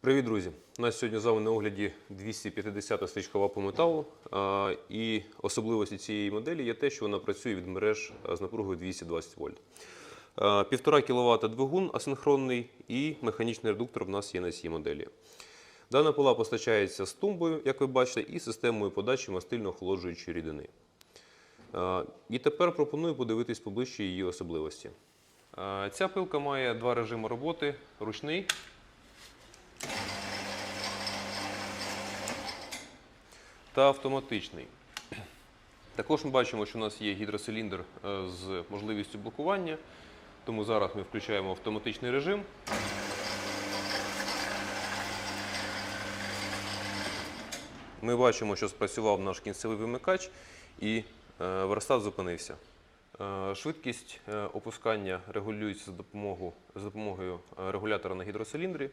Привіт, друзі! У нас сьогодні з вами на огляді 250 стрічкова по металу. І особливості цієї моделі є те, що вона працює від мереж з напругою 220 вольт. А, 1,5 кВт двигун асинхронний і механічний редуктор в нас є на цій моделі. Дана пила постачається з тумбою, як ви бачите, і системою подачі мастильно-охолоджуючої рідини. І тепер пропоную подивитись поближче її особливості. Ця пилка має два режими роботи: ручний та автоматичний. Також ми бачимо, що у нас є гідроциліндр е, з можливістю блокування, тому зараз ми включаємо автоматичний режим. Ми бачимо, що спрацював наш кінцевий вимикач і е, верстат зупинився. Е, Швидкість опускання регулюється за допомогою, регулятора на гідроциліндрі.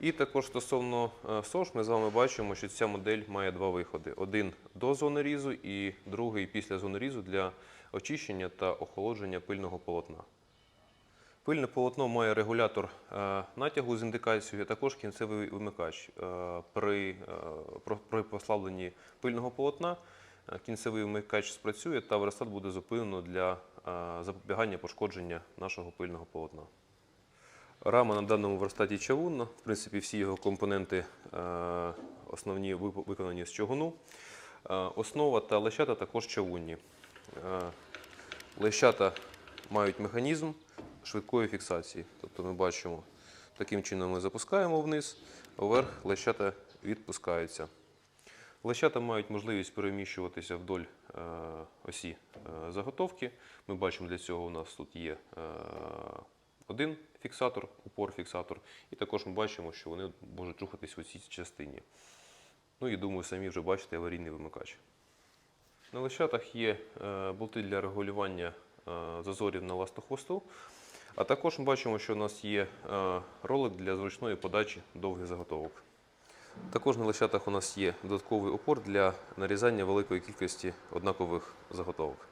І також стосовно е, СОЖ, ми з вами бачимо, що ця модель має два виходи: один до зони різу і другий після зони різу для очищення та охолодження пильного полотна. Пильне полотно має регулятор е, натягу з індикацією, а також кінцевий вимикач. Е, При, послабленні пильного полотна кінцевий вимикач спрацює та верстат буде зупинено для запобігання пошкодження нашого пильного полотна. Рама на даному верстаті чавунна. В принципі, всі його компоненти е, основні виконані з чавуну. Е, Основа та лещата також чавунні. Е, Лещата мають механізм швидкої фіксації. Тобто ми бачимо, таким чином ми запускаємо вниз, вверх лещата відпускаються. Лещата мають можливість переміщуватися вдоль осі заготовки. Ми бачимо, для цього у нас тут є один фіксатор, упор-фіксатор, і також ми бачимо, що вони можуть рухатись у цій частині. Ну і думаю, самі вже бачите аварійний вимикач. На лещатах є е, болти для регулювання е, зазорів на ластохвосту. А також ми бачимо, що у нас є е, ролик для зручної подачі довгих заготовок. Також на лещатах у нас є додатковий опор для нарізання великої кількості однакових заготовок.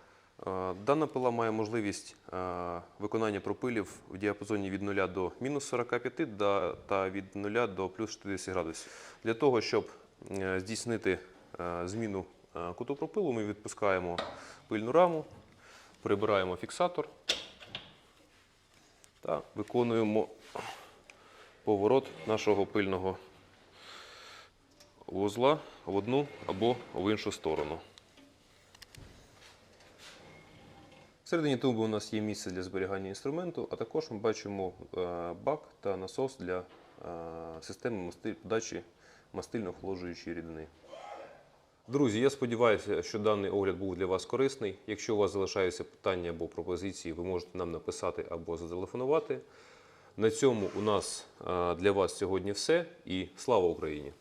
Е, Дана пила має можливість е, виконання пропилів в діапазоні від 0 до мінус 45 та від 0 до плюс 60 градусів. Для того, щоб е, здійснити зміну куту пропилу, ми відпускаємо пильну раму, прибираємо фіксатор та виконуємо поворот нашого пильного вузла в одну або в іншу сторону. Всередині тумби у нас є місце для зберігання інструменту, а також ми бачимо е, бак та насос для е, системи подачі мастильно-охолоджуючої рідини. Друзі, я сподіваюся, що даний огляд був для вас корисний. Якщо у вас залишаються питання або пропозиції, ви можете нам написати або зателефонувати. На цьому у нас е, для вас сьогодні все і слава Україні!